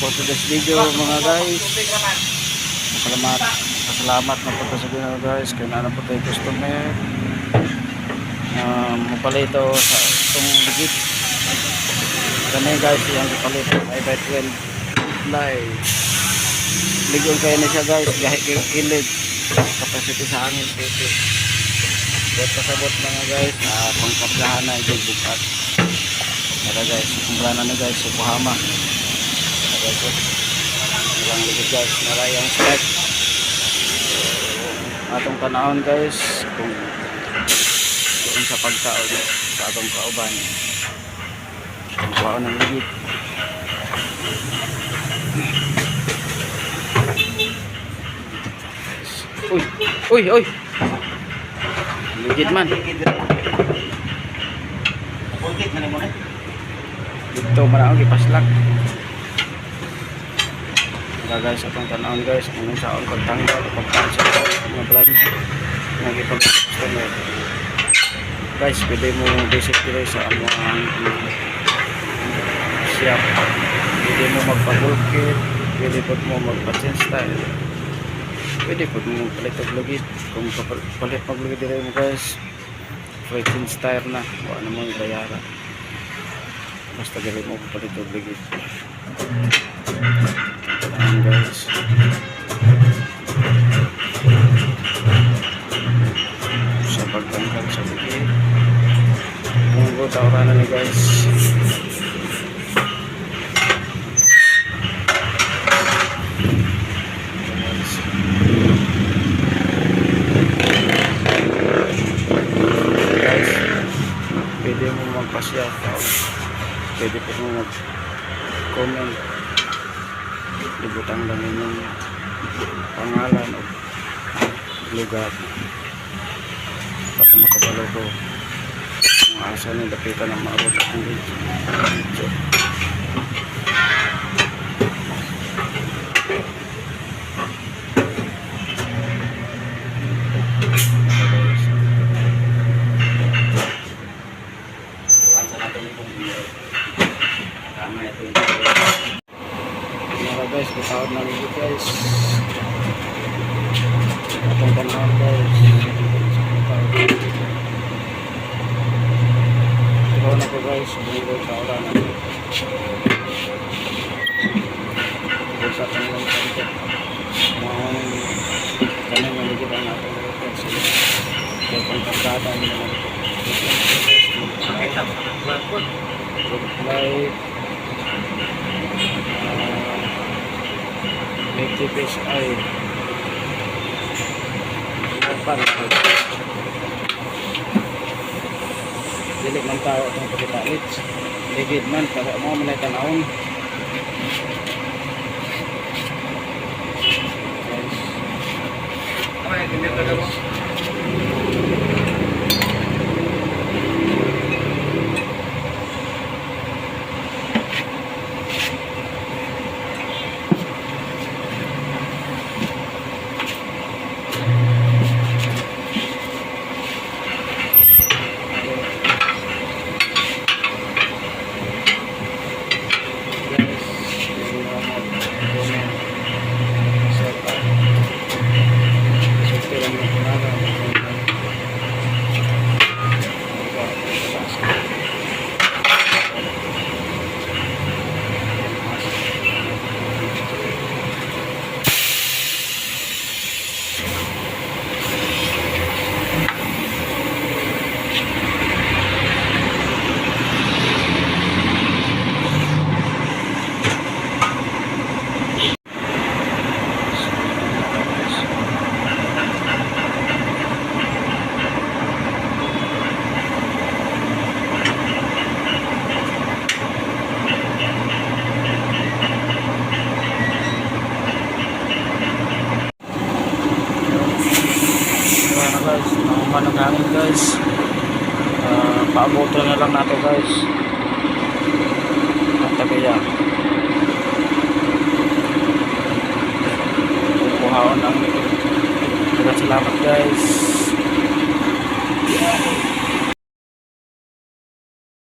for today's video mga guys. Salamat. Salamat na po sa mga guys. Kaya na po tayo customer. Um, mapalito sa itong ligid. Kani guys, yung palit ay by 12 fly. Ligol kayo na siya guys. Gahit kilid. Capacity sa hangin. Pwede. Bot pasabot mga guys. Uh, pangkaplahan na yung bukat. Tara guys, kumpra na na guys, Yokohama. Guys, ilang ligid guys, narayang spec. Atong tanahon guys, kung doon sa pagkaon sa atong kauban. Kung kuhaon ng ligid. Uy, uy, uy. Ligid man. Dito man ako gipaslak. Kaya guys, atong tanawon guys, kung saan pagtanggal, pagtansa, mga plan, nagipag-customer. Guys, pwede mo visit dito sa among shop. Pwede mo magpa-bulkit, pwede po mo magpa-change style. Pwede po mo palit og lugit. Kung palit maglugit dito mo guys, free change tire na, wala na mo ibayaran. Basta gawin mo palit og guys. Sa pagtangkal sa lugit. Munggo tawaran na guys. guys pwede mo magpasya pwede po mo mag ibutang lang inyong pangalan o lugar. Para makabalo ko. Kung asa na dapitan ng maabot ang video. Tama ito yung guys, pasahod na dito guys. Atong panahon guys. Ikaw na ko guys, bumigo sa ulan. Ikaw sa kanilang kanto. Mahon, kami maligit ang ating guys. Ikaw pang pagkata nila. Good life. 50 PSI Open Dili man tao itong pagkitalit Ligid man Kaya mo man ay tanawon Okay, hindi Paabuto na lang nato guys. Ang tagaya. Kukuhaon ang Salamat guys.